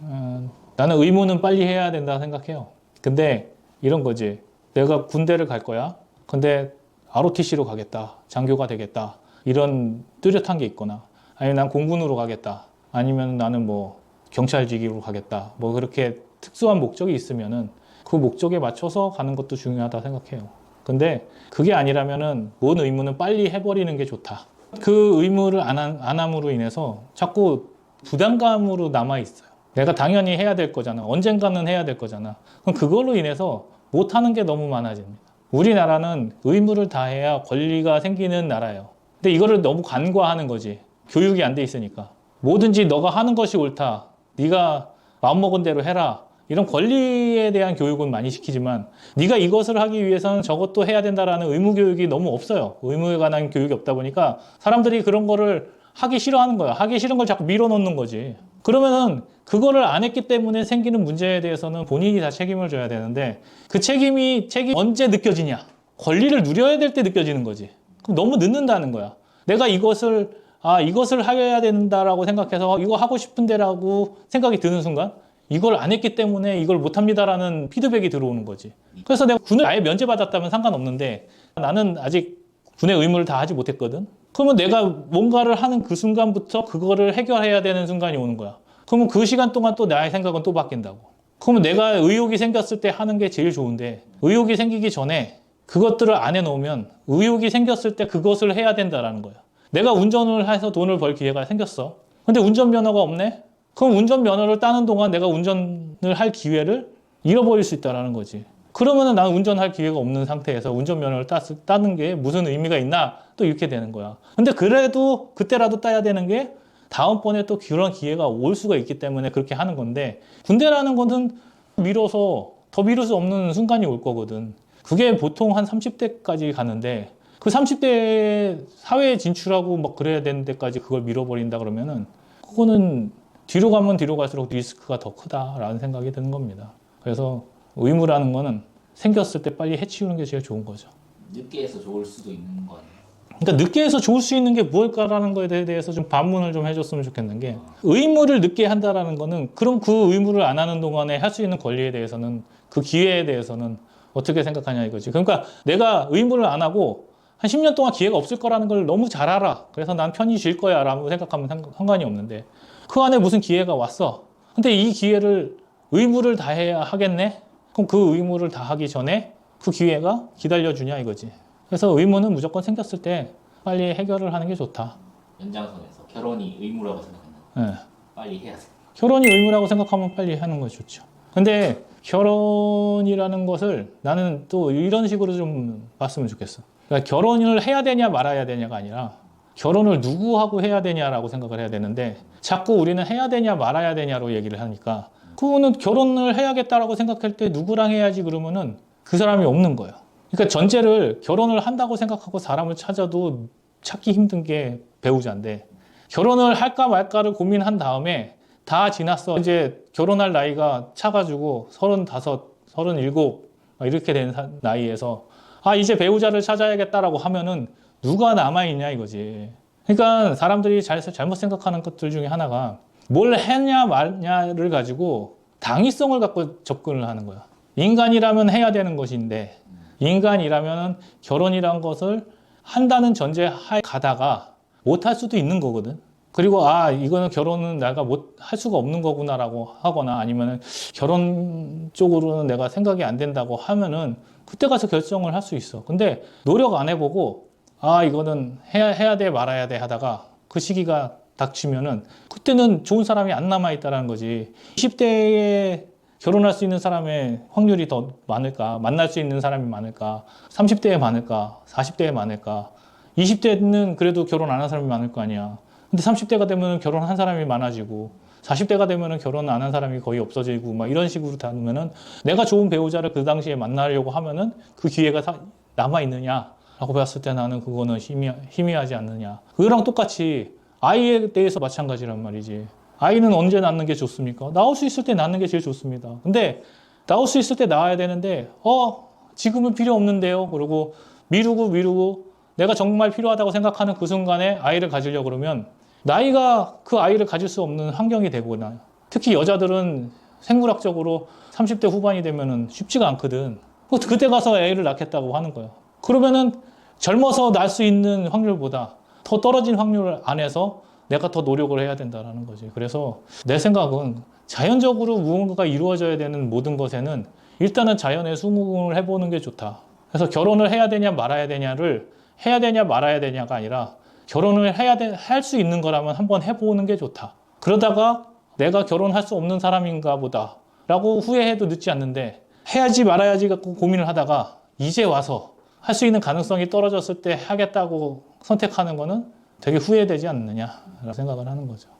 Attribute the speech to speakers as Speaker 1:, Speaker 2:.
Speaker 1: 어, 나는 의무는 빨리 해야 된다 생각해요. 근데 이런 거지. 내가 군대를 갈 거야. 근데 ROTC로 가겠다. 장교가 되겠다. 이런 뚜렷한 게 있거나 아니면 난 공군으로 가겠다. 아니면 나는 뭐 경찰직으로 가겠다. 뭐 그렇게 특수한 목적이 있으면은 그 목적에 맞춰서 가는 것도 중요하다 생각해요. 근데 그게 아니라면은 뭔 의무는 빨리 해버리는 게 좋다. 그 의무를 안, 함- 안 함으로 인해서 자꾸 부담감으로 남아 있어요. 내가 당연히 해야 될 거잖아. 언젠가는 해야 될 거잖아. 그럼 그걸로 인해서 못하는 게 너무 많아집니다. 우리나라는 의무를 다해야 권리가 생기는 나라예요. 근데 이거를 너무 간과하는 거지. 교육이 안 돼 있으니까. 뭐든지 너가 하는 것이 옳다. 네가 마음먹은 대로 해라. 이런 권리에 대한 교육은 많이 시키지만 네가 이것을 하기 위해서는 저것도 해야 된다라는 의무 교육이 너무 없어요. 의무에 관한 교육이 없다 보니까 사람들이 그런 거를 하기 싫어하는 거야. 하기 싫은 걸 자꾸 밀어넣는 거지. 그러면은 그거를 안 했기 때문에 생기는 문제에 대해서는 본인이 다 책임을 져야 되는데 그 책임이 책임 언제 느껴지냐? 권리를 누려야 될 때 느껴지는 거지. 그럼 너무 늦는다는 거야. 내가 이것을 아 이것을 해야 된다라고 생각해서 이거 하고 싶은데라고 생각이 드는 순간 이걸 안 했기 때문에 이걸 못합니다라는 피드백이 들어오는 거지. 그래서 내가 군을 아예 면제받았다면 상관없는데 나는 아직 군의 의무를 다 하지 못했거든. 그러면 내가 뭔가를 하는 그 순간부터 그거를 해결해야 되는 순간이 오는 거야. 그러면 그 시간 동안 또 나의 생각은 또 바뀐다고. 그러면 내가 의욕이 생겼을 때 하는 게 제일 좋은데 의욕이 생기기 전에 그것들을 안 해놓으면 의욕이 생겼을 때 그것을 해야 된다라는 거야. 내가 운전을 해서 돈을 벌 기회가 생겼어. 근데 운전면허가 없네? 그럼 운전면허를 따는 동안 내가 운전을 할 기회를 잃어버릴 수 있다라는 거지. 그러면은 난 운전할 기회가 없는 상태에서 운전면허를 땄, 따는 게 무슨 의미가 있나 또 이렇게 되는 거야. 근데 그래도 그때라도 따야 되는 게 다음번에 또 그런 기회가 올 수가 있기 때문에 그렇게 하는 건데 군대라는 거는 미뤄서 더 미룰 수 없는 순간이 올 거거든. 그게 보통 한 30대까지 가는데 그 30대 사회에 진출하고 막 그래야 되는 데까지 그걸 밀어버린다 그러면은 그거는 뒤로 가면 뒤로 갈수록 리스크가 더 크다라는 생각이 드는 겁니다. 그래서 의무라는 거는 생겼을 때 빨리 해치우는 게 제일 좋은 거죠.
Speaker 2: 늦게 해서 좋을 수도 있는 거 아니에요?
Speaker 1: 그러니까 늦게 해서 좋을 수 있는 게 무엇일까라는 거에 대해서 좀 반문을 좀 해줬으면 좋겠는 게 의무를 늦게 한다라는 거는 그럼 그 의무를 안 하는 동안에 할 수 있는 권리에 대해서는 그 기회에 대해서는 어떻게 생각하냐 이거지. 그러니까 내가 의무를 안 하고 한 10년 동안 기회가 없을 거라는 걸 너무 잘 알아. 그래서 난 편히 쉴 거야 라고 생각하면 상- 상관이 없는데 그 안에 무슨 기회가 왔어. 근데 이 기회를 의무를 다해야 하겠네? 그럼 그 의무를 다 하기 전에 그 기회가 기다려주냐 이거지. 그래서 의무는 무조건 생겼을 때 빨리 해결을 하는 게 좋다.
Speaker 2: 연장선에서 결혼이 의무라고 생각하면
Speaker 1: 예.
Speaker 2: 빨리 해야 돼.
Speaker 1: 결혼이 의무라고 생각하면 빨리 하는 것이 좋죠. 근데 결혼이라는 것을 나는 또 이런 식으로 좀 봤으면 좋겠어. 그러니까 결혼을 해야 되냐 말아야 되냐가 아니라 결혼을 누구하고 해야 되냐라고 생각을 해야 되는데 자꾸 우리는 해야 되냐 말아야 되냐로 얘기를 하니까 그거는 결혼을 해야겠다라고 생각할 때 누구랑 해야지 그러면은 그 사람이 없는 거예요. 그러니까 전제를 결혼을 한다고 생각하고 사람을 찾아도 찾기 힘든 게 배우자인데 결혼을 할까 말까를 고민한 다음에 다 지났어. 이제 결혼할 나이가 차가지고 서른다섯, 서른일곱 막 이렇게 된 사- 나이에서 아 이제 배우자를 찾아야겠다라고 하면은 누가 남아 있냐 이거지. 그러니까 사람들이 잘, 잘못 생각하는 것들 중에 하나가 뭘 했냐 말냐를 가지고 당위성을 갖고 접근을 하는 거야. 인간이라면 해야 되는 것인데 인간이라면 결혼이란 것을 한다는 전제 하에 가다가 못 할 수도 있는 거거든. 그리고 아 이거는 결혼은 내가 못 할 수가 없는 거구나라고 하거나 아니면은 결혼 쪽으로는 내가 생각이 안 된다고 하면은 그때 가서 결정을 할 수 있어. 근데 노력 안 해보고 아 이거는 해야 해야 돼 말아야 돼 하다가 그 시기가 닥치면은 그때는 좋은 사람이 안 남아 있다라는 거지. 20대에 결혼할 수 있는 사람의 확률이 더 많을까? 만날 수 있는 사람이 많을까? 30대에 많을까? 40대에 많을까? 20대는 그래도 결혼 안 한 사람이 많을 거 아니야. 근데 30대가 되면 결혼한 사람이 많아지고 40대가 되면 결혼 안 한 사람이 거의 없어지고 막 이런 식으로 다면은 내가 좋은 배우자를 그 당시에 만나려고 하면은 그 기회가 사- 남아 있느냐라고 봤을 때 나는 그거는 희미, 희미하지 않느냐. 그거랑 똑같이 아이에 대해서 마찬가지란 말이지. 아이는 언제 낳는 게 좋습니까? 나올 수 있을 때 낳는 게 제일 좋습니다. 근데 나올 수 있을 때 낳아야 되는데 어 지금은 필요 없는데요. 그리고 미루고 미루고 내가 정말 필요하다고 생각하는 그 순간에 아이를 가지려 그러면 나이가 그 아이를 가질 수 없는 환경이 되거나 특히 여자들은 생물학적으로 30대 후반이 되면은 쉽지가 않거든. 그- 그때 가서 애를 낳겠다고 하는 거예요. 그러면은 젊어서 낳을 수 있는 확률보다 더 떨어진 확률 안에서 내가 더 노력을 해야 된다라는 거지. 그래서 내 생각은 자연적으로 무언가가 이루어져야 되는 모든 것에는 일단은 자연에 수긍을 해보는 게 좋다. 그래서 결혼을 해야 되냐 말아야 되냐를 해야 되냐 말아야 되냐가 아니라 결혼을 해야 할 수 있는 거라면 한번 해보는 게 좋다. 그러다가 내가 결혼할 수 없는 사람인가 보다 라고 후회해도 늦지 않는데 해야지 말아야지 갖고 고민을 하다가 이제 와서 할 수 있는 가능성이 떨어졌을 때 하겠다고 선택하는 거는 되게 후회되지 않느냐라고 생각을 하는 거죠.